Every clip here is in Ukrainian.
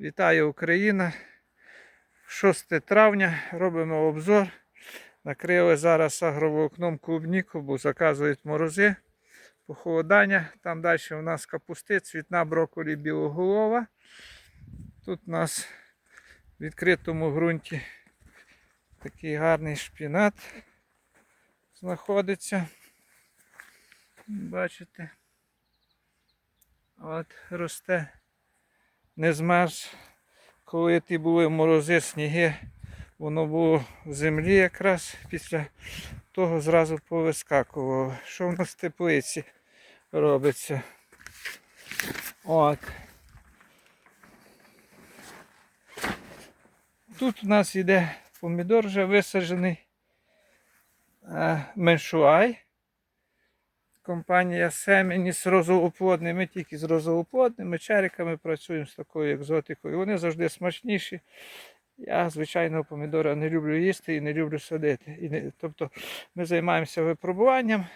Вітаю Україна! 6 травня робимо обзор. Накрили зараз агроволокном клубніку, бо заказують морози, похолодання. Там далі у нас капусти, цвітна брокколі білоголова. Тут у нас в відкритому ґрунті такий гарний шпінат знаходиться. Бачите? От росте. Не змерз. Коли ті були морози, сніги, воно було в землі якраз після того зразу повискакувало. Що в нас в теплиці робиться? От. Тут у нас йде помідор вже висаджений. е, Меншуай. Компанія Семені з розовоплодними, тільки з розовоплодними чериками працюємо з такою екзотикою. Вони завжди смачніші. Я звичайного помідора не люблю їсти і не люблю садити. І не, тобто ми займаємося випробуванням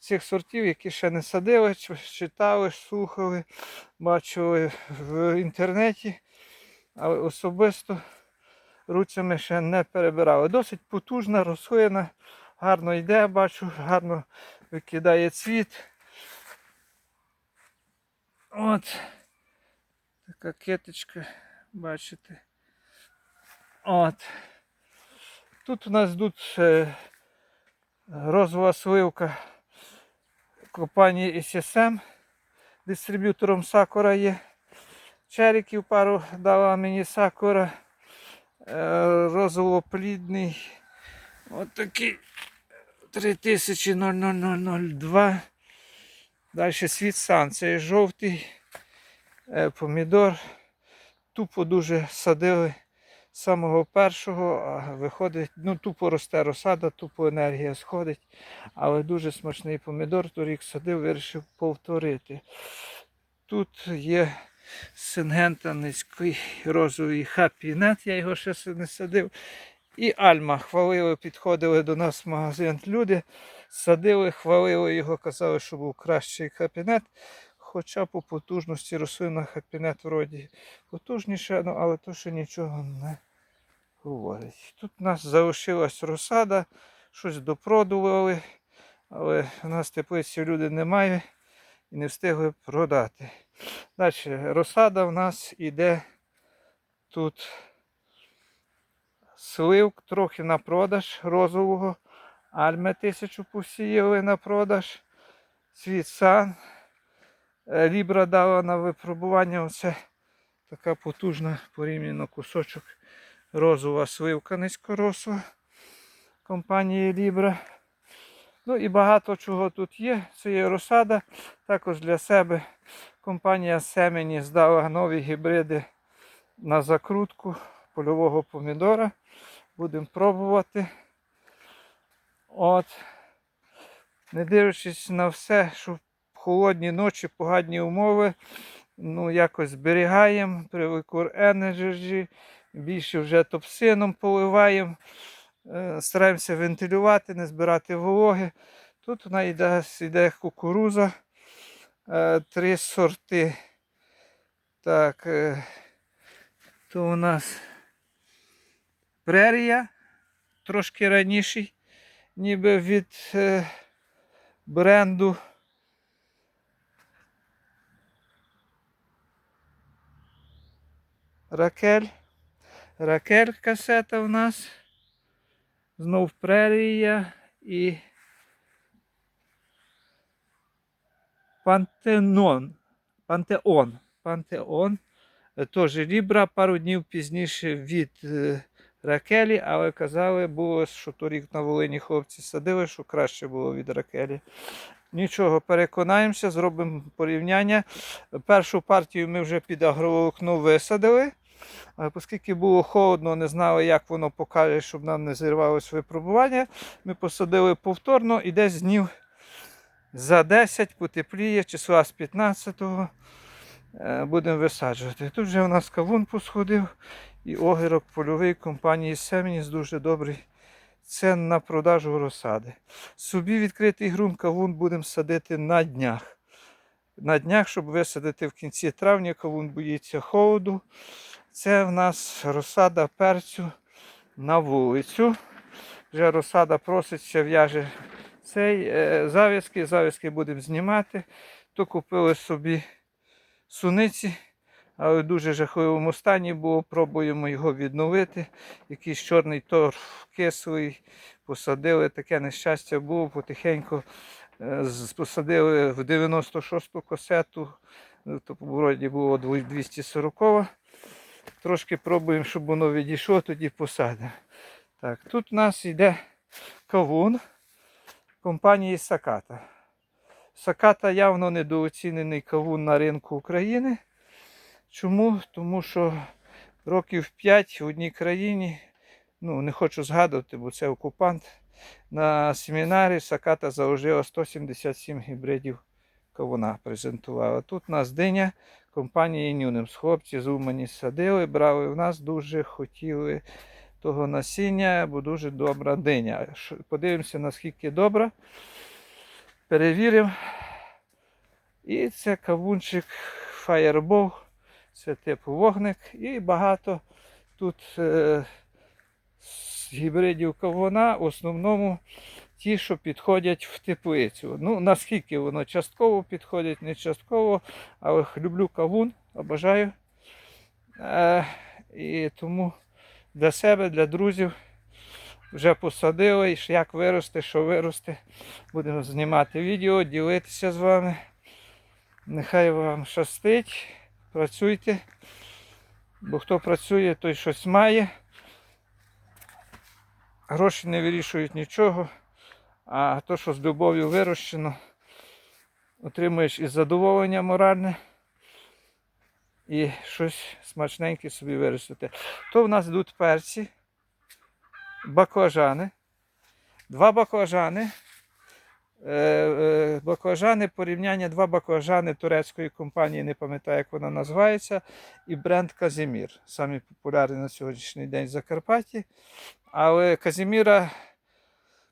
цих сортів, які ще не садили, читали, слухали, бачили в інтернеті, але особисто руцями ще не перебирали. Досить потужна, рослина, гарно йде, бачу, гарно викидає цвіт. От така киточка, бачите. От. Тут у нас йдуть розова сливка компанії SSM. Дистриб'ютором Сакура є. Черіків пару дала мені Сакура. Е, розовоплідний. От такий 300002. Далі світ сан. Це жовтий е, помідор. Тупо дуже садили з самого першого, виходить, ну тупо росте розсада, тупо енергія сходить. Але дуже смачний помідор. Торік садив, вирішив повторити. Тут є сингента низький розовий хапінет, я його ще не садив. І Альма хвалили, підходили до нас в магазин люди, садили, хвалили його, казали, що був кращий кабінет. Хоча по потужності рослина кабінет вроді потужніше, ну, але то ще нічого не говорить. Тут у нас залишилась розсада, щось допродували, але у нас теплиці люди немає і не встигли продати. Далі розсада в нас іде тут сливк трохи на продаж розового. Альми тисячу посіяли на продаж. Світсан. Е, Лібра дала на випробування. Оце така потужна порівняно кусочок розова сливка низькоросла компанії Лібра. Ну і багато чого тут є. Це є розсада. Також для себе компанія Семені здала нові гібриди на закрутку польового помідора. Будемо пробувати. От. Не дивлячись на все, що холодні ночі, погані умови, ну якось зберігаємо при Liquor Energy, більше вже топсином поливаємо, е, стараємося вентилювати, не збирати вологи. Тут вона йде, йде кукуруза, е, три сорти. Так, е, то у нас прерія, трошки раніший, ніби від е, бренду. Ракель. Ракель касета в нас. Знов прерія і Пантенон. Пантеон. Пантеон. Е, Теж Лібра пару днів пізніше від е, Ракелі, але казали, було, що торік на Волині хлопці садили, що краще було від Ракелі. Нічого, переконаємося, зробимо порівняння. Першу партію ми вже під агроволокно висадили. Оскільки було холодно, не знали, як воно покаже, щоб нам не зірвалось випробування. Ми посадили повторно і десь днів за 10 потепліє, числа з 15-го е, будемо висаджувати. Тут вже у нас кавун посходив і огірок польовий компанії Семініс дуже добрий. Це на продажу розсади. Собі відкритий ґрунт кавун будемо садити на днях. на днях, щоб висадити в кінці травня, кавун боїться холоду. Це в нас розсада перцю на вулицю. Вже розсада проситься, в'яже цей е, зав'язки. Зав'язки будемо знімати. То купили собі суниці, але в дуже жахливому стані було. Пробуємо його відновити. Якийсь чорний торф кислий. Посадили, таке нещастя було, потихеньку е, посадили в 96-ту касету, е, то вроді було 240. Трошки пробуємо, щоб воно відійшло, тоді посадимо. Так, тут у нас йде кавун компанії Саката. Саката явно недооцінений кавун на ринку України. Чому? Тому що років 5 в одній країні, ну не хочу згадувати, бо це окупант. На семінарі Саката заложила 177 гібридів кавуна презентувала. Тут у нас диня компанії Нюнемс. Хлопці з Умані садили, брали в нас, дуже хотіли того насіння, бо дуже добра диня. Подивимося, наскільки добра. Перевіримо. І це кавунчик Fireball. Це типу вогник. І багато тут е, з гібридів кавуна, в основному ті, що підходять в теплицю. Ну, наскільки воно частково підходить, не частково, але люблю кавун, обожаю. Е, і тому для себе, для друзів вже посадили, і як виросте, що виросте. Будемо знімати відео, ділитися з вами. Нехай вам щастить, працюйте. Бо хто працює, той щось має. Гроші не вирішують нічого, а то, що з любов'ю вирощено, отримуєш і задоволення моральне, і щось смачненьке собі виростити. То в нас йдуть перці, баклажани. Два баклажани. Е, е, Баклажани, порівняння два баклажани турецької компанії, не пам'ятаю, як вона називається, і бренд Казімір. Самі популярні на сьогоднішній день в Закарпатті. Але Казіміра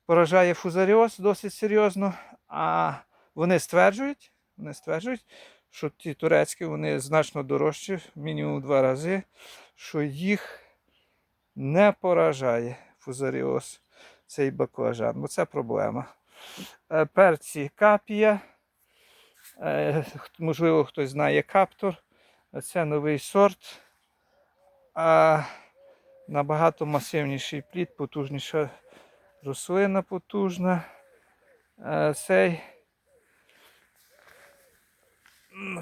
поражає фузаріоз досить серйозно. А вони стверджують, вони стверджують, що ті турецькі вони значно дорожчі, мінімум два рази, що їх не поражає фузаріоз цей баклажан. Бо це проблема. Е, Перці капія. Е, Можливо, хтось знає каптор. Це новий сорт. А набагато масивніший плід, потужніша рослина потужна. Е, Цей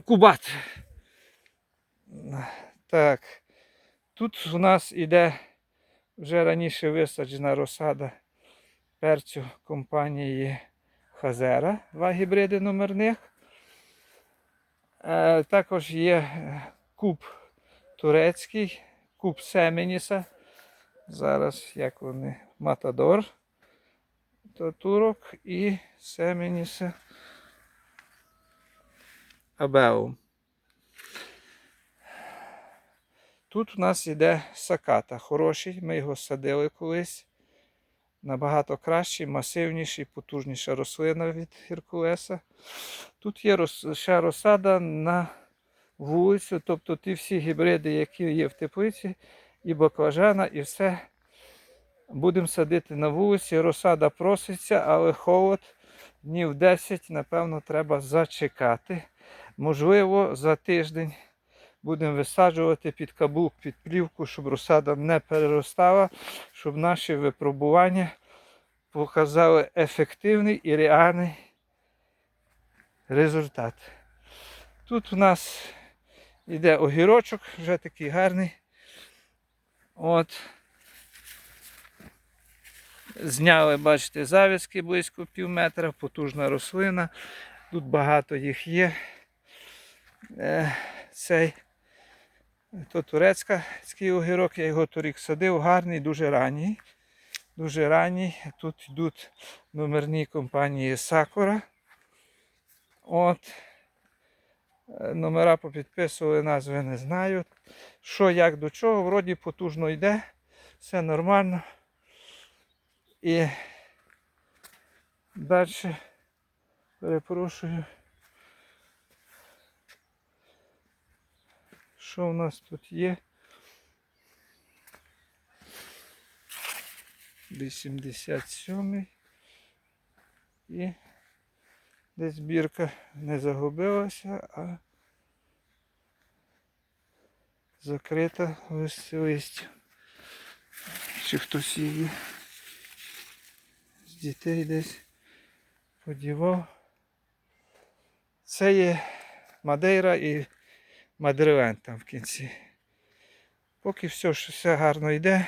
кубат. Так. Тут у нас іде вже раніше висаджена розсада перцю компанії Хазера, два гібриди номерних. Е, також є е, куб турецький, куб Семеніса. Зараз як вони, Матадор, то турок і Семеніса Абеум. Тут у нас іде саката хороший, ми його садили колись. Набагато кращий, масивніший, потужніша рослина від Геркулеса. Тут є ще розсада на вулицю, тобто ті всі гібриди, які є в теплиці, і баклажана, і все будемо садити на вулиці. Розсада проситься, але холод днів 10, напевно, треба зачекати. Можливо, за тиждень будемо висаджувати під каблук, під плівку, щоб розсада не переростала, щоб наші випробування показали ефективний і реальний результат. Тут у нас йде огірочок, вже такий гарний. От. Зняли, бачите, завязки близько пів метра, потужна рослина. Тут багато їх є. Е, цей то турецький огірок, я його торік садив, гарний, дуже ранній. Дуже ранній. Тут йдуть номерні компанії Сакура. От. Е, Номера попідписували, назви не знаю. Що, як до чого, вроді потужно йде, все нормально. І далі перепрошую. Що в нас тут є? 87 і десь збірка не загубилася, а закрита лист листя. Чи хтось її з дітей десь подівав. Це є Мадейра і Мадрилен там в кінці. Поки все, що все гарно йде,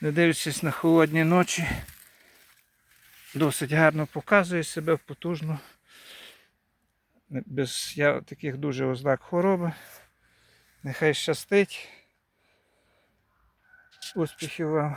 не дивлячись на холодні ночі, досить гарно показує себе потужно. Не- Без я, таких дуже ознак хвороби. Нехай щастить. Успіхів вам